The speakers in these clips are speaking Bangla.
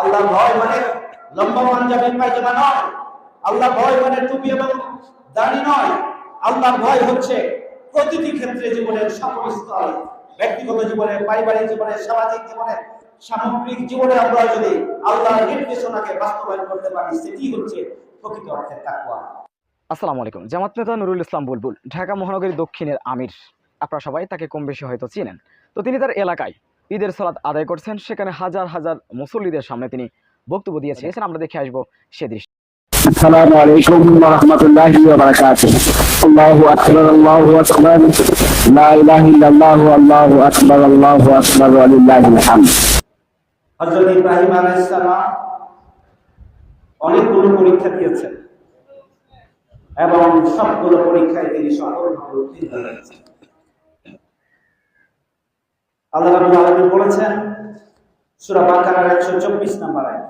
আল্লাহ ভয় মানে লম্বা পাঞ্জাবি পায়জামা নয়। আল্লাহ ভয় মানে টুপি এবং দাড়ি নয়। আল্লাহর ভয় হচ্ছে প্রতিটি ক্ষেত্রে জীবনের সকল ব্যক্তিগত জীবনে, পারিবারিক জীবনে, সামাজিক জীবনে, সামগ্রিক জীবনে আমরা যদি আল্লাহর নির্দেশনাকে বাস্তবায়ন করতে পারি, সেটি হচ্ছে প্রকৃত অর্থে তাকওয়া। আসসালামু আলাইকুম। জামাত নেতা নুরুল ইসলাম বুলবুল, ঢাকা মহানগরী দক্ষিণের আমির। আপনারা সবাই তাকে কম বেশি হয়তো চিনেন। তো তিনি তার এলাকায় ঈদের সালাত আদায় করছেন সেখানে হাজার হাজার মুসল্লিদের সামনে তিনি বক্তব্য দিয়েছেন আমরা দেখে আসবো সে দৃশ্য السلام عليكم ورحمة الله وبركاته الله أكبر الله أكبر لا إله إلا الله الله أكبر الله أكبر ولله الحمد হযরত ইব্রাহিম আলাইহিস সালাম অনেকগুলো পরীক্ষা দিয়েছেন এবং সবগুলো পরীক্ষায় তিনি সফলভাবে উত্তীর্ণ হয়েছেন আল্লাহ রাব্বুল আলামিন বলেছেন, সূরা বাকারার 124 নম্বর আয়াত।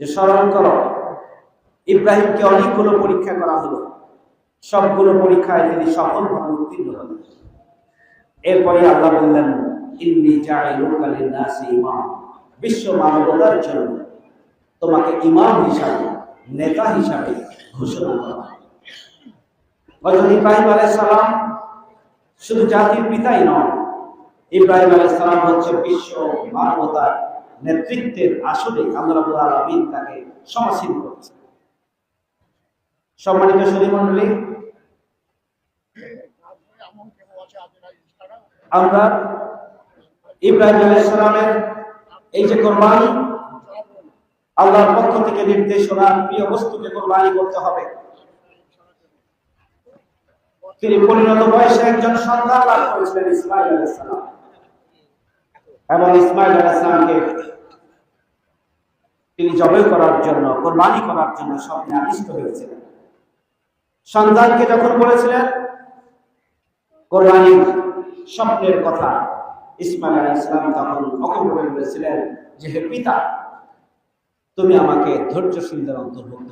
যে স্মরণ করো, ইব্রাহিমকে অনেকগুলো পরীক্ষা করা হলো। সবগুলো পরীক্ষায় তিনি সফলভাবে উত্তীর্ণ হলেন। এরপরে আল্লাহ বললেন, ইন্নি লিন-নাসি ইমাম। বিশ্ব মানবতার জন্য তোমাকে ইমাম হিসাবে, নেতা হিসাবে ঘোষণা করা হযরত ইব্রাহিম আলাইহিস সালাম শুধু জাতির পিতাই নয় ইব্রাহিম আলাইহিস সালাম হচ্ছে বিশ্ব মানবতার নেতৃত্বের আসলে আল্লাহ আলামিন তাকে সমাসীন করেছে সম্মানিত সুধী মণ্ডলী আমরা ইব্রাহিম আলাইহিস সালামের এই যে কোরবানি, আল্লাহর পক্ষ থেকে নির্দেশনা, প্রিয় বস্তুকে কোরবানি করতে হবে। তিনি পরিণত বয়সে একজন সন্তান লাভ করেছিলেন ইসমাইল আলাইহিস সালাম। এবং ইসমাইল আলাইহিস সালামকে তিনি জবে করার জন্য, কোরবানি করার জন্য স্বপ্নে আবিষ্ট হয়েছিলেন। সন্তানকে যখন বলেছিলেন, কোরবানির স্বপ্নের কথা ইসমাইল আলাইহিস সালাম তখন অকম্পনে বলেছিলেন যে, হে পিতা, তুমি আমাকে ধৈর্যশীলদের অন্তর্ভুক্ত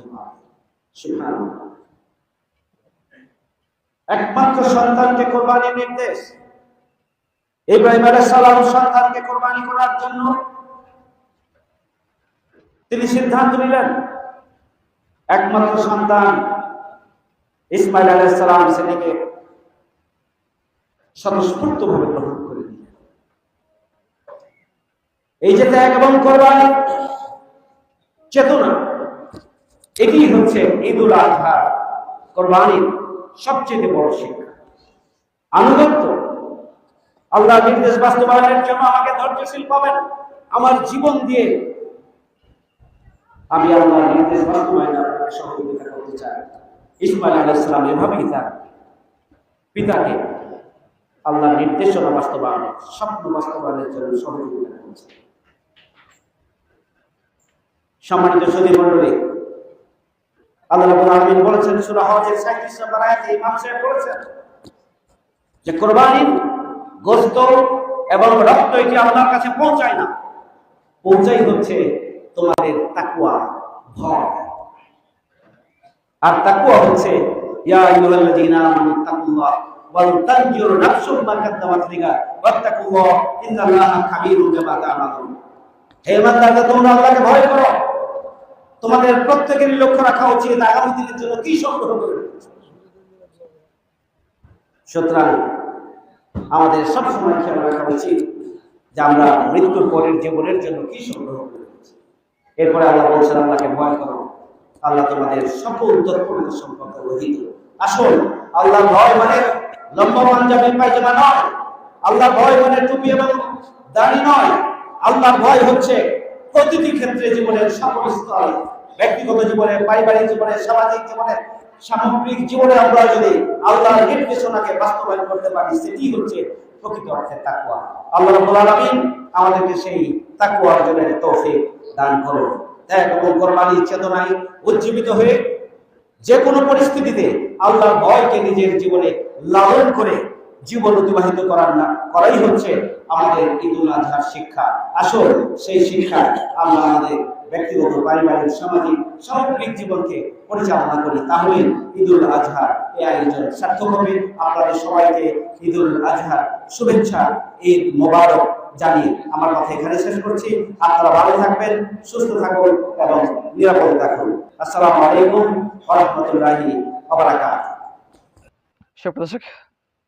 একমাত্র সন্তানকে কোরবানির নির্দেশ। ইব্রাহিম আলাইহিস সালাম সন্তানকে কোরবানি করার জন্য তিনি সিদ্ধান্ত নিলেন, একমাত্র সন্তান ইসমাইল আলাইহিস সালাম ছেলেকে স্বতঃস্ফূর্তভাবে গ্রহণ করে দিলেন। এই যে ত্যাগ এবং কোরবানি চেতনা, এটি হচ্ছে ঈদুল আজহা, কোরবানির সবচেয়ে বড় শিক্ষা। আনুগত্য আল্লাহ নির্দেশ বাস্তবায়নের জন্য আমাকে ধৈর্যশীল পাবেন। আমার জীবন দিয়ে আমি আল্লাহর নির্দেশ বাস্তবায়নে আপনাকে সহযোগিতা করতে চাই। ইসমাইল আলাইহিস সালাম এভাবেই তার পিতাকে আল্লাহর নির্দেশনা বাস্তবায়নে, স্বপ্ন বাস্তবায়নের জন্য সহযোগিতা করছে সম্মানিত সদী মণ্ডলী, আল্লাহ আলামিন বলেছেন, সূরা হজের 37 নম্বর আয়াতে ইমাম সাহেব বলেছেন যে কোরবানির গোশত এবং রক্ত এটি আল্লাহর কাছে পৌঁছায় না। পৌঁছাই হচ্ছে তোমাদের তাকওয়া ভয়। আর তাকওয়া হচ্ছে তোমাদের লক্ষ্য রাখা উচিত আগামী দিনের জন্য কি সংগ্রহ সুতরাং আমাদের সবসময় খেয়াল রাখা উচিত যে আমরা মৃত্যুর পরের জীবনের জন্য কি সংগ্রহ করে রেখেছি। এরপরে আল্লাহ বলছেন, আল্লাহকে ভয় করো। আল্লাহ তোমাদের সকল তৎপরতা সম্পর্কে অভিহিত আসল আল্লাহ ভয় মানে লম্বা পাঞ্জাবি পায়জামা নয়। আল্লাহ ভয় মানে টুপি এবং দাড়ি নয়। আল্লাহ ভয় হচ্ছে প্রতিটি ক্ষেত্রে জীবনের সকল স্তরে ব্যক্তিগত জীবনে, পারিবারিক জীবনে, সামাজিক জীবনে সামগ্রিক জীবনে আমরা যদি আল্লাহর নির্দেশনাকে বাস্তবায়ন করতে পারি, সেটি হচ্ছে প্রকৃত অর্থে তাকুয়া আল্লাহ রাব্বুল আলামিন আমাদেরকে সেই তাকুয়া অর্জনের তৌফিক দান করুন। এবং কোরবানির চেতনায় উজ্জীবিত হয়ে যে কোনো পরিস্থিতিতে আল্লাহর ভয়কে নিজের জীবনে লালন করে জীবন অতিবাহিত করার না, করাই হচ্ছে আমাদের ঈদুল আজহার শিক্ষা। আসল সেই শিক্ষা আল্লাহ আমাদের ব্যক্তিগত, পারিবারিক, সামাজিক সামগ্রিক জীবনকে পরিচালনা করি। তাহলে ঈদুল আজহার এই আয়োজন সার্থক হবে। আপনাদের সবাইকে ঈদুল আজহার শুভেচ্ছা, ঈদ মোবারক জানিয়ে আমার কথা এখানে শেষ করছি। আপনারা ভালো থাকবেন, সুস্থ থাকুন এবং নিরাপদে থাকুন। আসসালামু আলাইকুম রাহমাতুল্লাহি সুপ্রদর্শক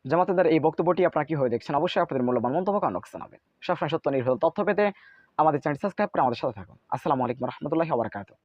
জামাতেদার এই বক্তব্যটি আপনারা কি হয়ে দেখছেন? অবশ্যই আপনাদের মূল্যবান মন্তব্য কারণ জানাবেন। সবসময় সত্য নির্ভর তথ্য পেতে আমাদের চ্যানেল সাবস্ক্রাইব করে আমাদের সাথে থাকুন। আসসালামু আলাইকুম রহমতুল্লাহি ওয়া বারাকাতুহু।